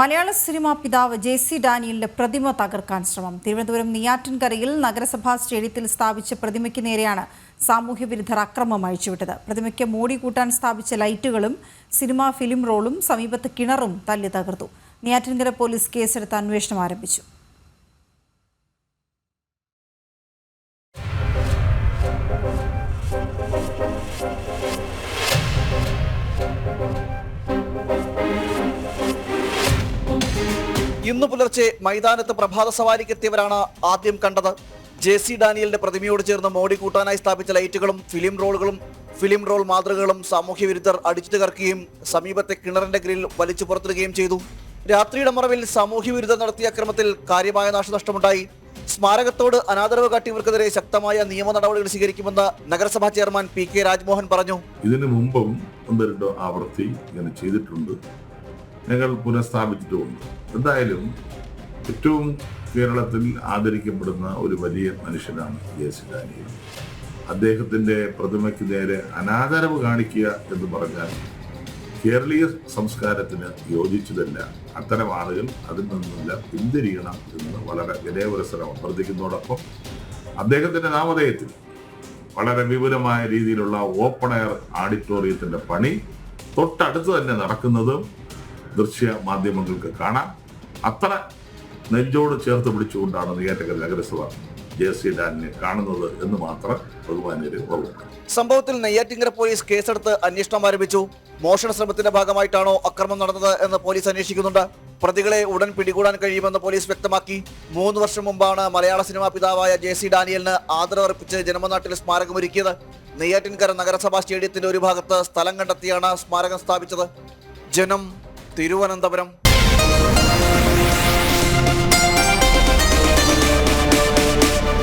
മലയാള cinema പിതാവ് J C ഡാനിയലിന്റെ പ്രതിമ തകർക്കാൻ ശ്രമം. തിരുവനന്തപുരം നെയ്യാറ്റിൻകരയിൽ നഗരസഭാ സ്റ്റേഡിയത്തിൽ സ്ഥാപിച്ച പ്രതിമയ്ക്ക് നേരെയാണ് സാമൂഹ്യ വിരുദ്ധർ അക്രമം അഴിച്ചുവിട്ടത്. പ്രതിമയ്ക്ക് മോടി കൂട്ടാൻ സ്ഥാപിച്ച ലൈറ്റുകളും സിനിമാ ഫിലിം റോളും സമീപത്ത് കിണറും തല്ലി തകർത്തു നെയ്യാറ്റിൻകര പോലീസ് കേസെടുത്ത് അന്വേഷണം ആരംഭിച്ചു. ഇന്നു പുലർച്ചെ മൈതാനത്ത് പ്രഭാത സവാരിക്ക് എത്തിയവരാണ് ആദ്യം കണ്ടത്. ജെ സി ഡാനിയലിന്റെ പ്രതിമയോട് ചേർന്ന് മോഡി കൂട്ടാനായി സ്ഥാപിച്ച ലൈറ്റുകളും ഫിലിം റോളുകളും ഫിലിം റോൾ മാതൃകകളും സാമൂഹ്യ വിരുദ്ധർ അടിച്ചു തകർക്കുകയും സമീപത്തെ കിണറിന്റെ ഗ്രിൽ വലിച്ചു പുറത്തിടുകയും ചെയ്തു. രാത്രിയുടെ മറവിൽ സാമൂഹ്യ വിരുദ്ധർ നടത്തിയ അക്രമത്തിൽ കാര്യമായ നാശനഷ്ടമുണ്ടായി. സ്മാരകത്തോട് അനാദരവ് കാട്ടിയവർക്കെതിരെ ശക്തമായ നിയമ നടപടികൾ സ്വീകരിക്കുമെന്ന് നഗരസഭാ ചെയർമാൻ പി കെ രാജ്മോഹൻ പറഞ്ഞു. ഇതിനു മുമ്പും ഒന്ന് രണ്ടോ ആവർത്തി ഇങ്ങനെ ചെയ്തിട്ടുണ്ട്. ഞങ്ങൾ പുനഃസ്ഥാപിച്ചിട്ടുമുണ്ട്. എന്തായാലും ഏറ്റവും കേരളത്തിൽ ആദരിക്കപ്പെടുന്ന ഒരു വലിയ മനുഷ്യനാണ് ജെ സി ഡാനിയൽ. അദ്ദേഹത്തിന്റെ പ്രതിമയ്ക്ക് നേരെ അനാദരവ് കാണിക്കുക എന്ന് പറഞ്ഞാൽ കേരളീയ സംസ്കാരത്തിന് യോജിച്ചതല്ല. അത്തരം ആളുകൾ അതിൽ നിന്നെല്ലാം പിന്തിരിയണം എന്ന് വളരെ വിനയപുരസരം അഭ്യർത്ഥിക്കുന്നതോടൊപ്പം അദ്ദേഹത്തിന്റെ നാമധേയത്തിൽ വളരെ വിപുലമായ രീതിയിലുള്ള ഓപ്പൺ എയർ ഓഡിറ്റോറിയത്തിന്റെ പണി തൊട്ടടുത്ത് തന്നെ നടക്കുന്നതും ദൃശ്യ മാധ്യമങ്ങൾക്ക് കാണാം. അത്ര നെഞ്ചോട് ചേർത്ത് പിടിച്ചുകൊണ്ടാണ് നെയ്യാറ്റക്കര നഗരസഭ ജെ സി ഡാനിനെ കാണുന്നത് എന്ന് മാത്രം ബഹുമാനര് ഓർമ്മ സംഭവത്തിൽ നെയ്യാറ്റിങ്കര പോലീസ് കേസെടുത്ത് അന്വേഷണം ആരംഭിച്ചു. മോഷണ ശ്രമത്തിന്റെ ഭാഗമായിട്ടാണോ അക്രമം നടന്നത് എന്ന് പോലീസ് അന്വേഷിക്കുന്നുണ്ട്. പ്രതികളെ ഉടൻ പിടികൂടാൻ കഴിയുമെന്ന് പോലീസ് വ്യക്തമാക്കി. മൂന്ന് വർഷം മുമ്പാണ് മലയാള സിനിമാ പിതാവായ ജെ സി ഡാനിയലിന് ആദരവർപ്പിച്ച് ജന്മനാട്ടിൽ സ്മാരകമൊരുക്കിയത്. നെയ്യാറ്റിൻകര നഗരസഭാ സ്റ്റേഡിയത്തിന്റെ ഒരു ഭാഗത്ത് സ്ഥലം കണ്ടെത്തിയാണ് സ്മാരകം സ്ഥാപിച്ചത്. ജനം തിരുവനന്തപുരം.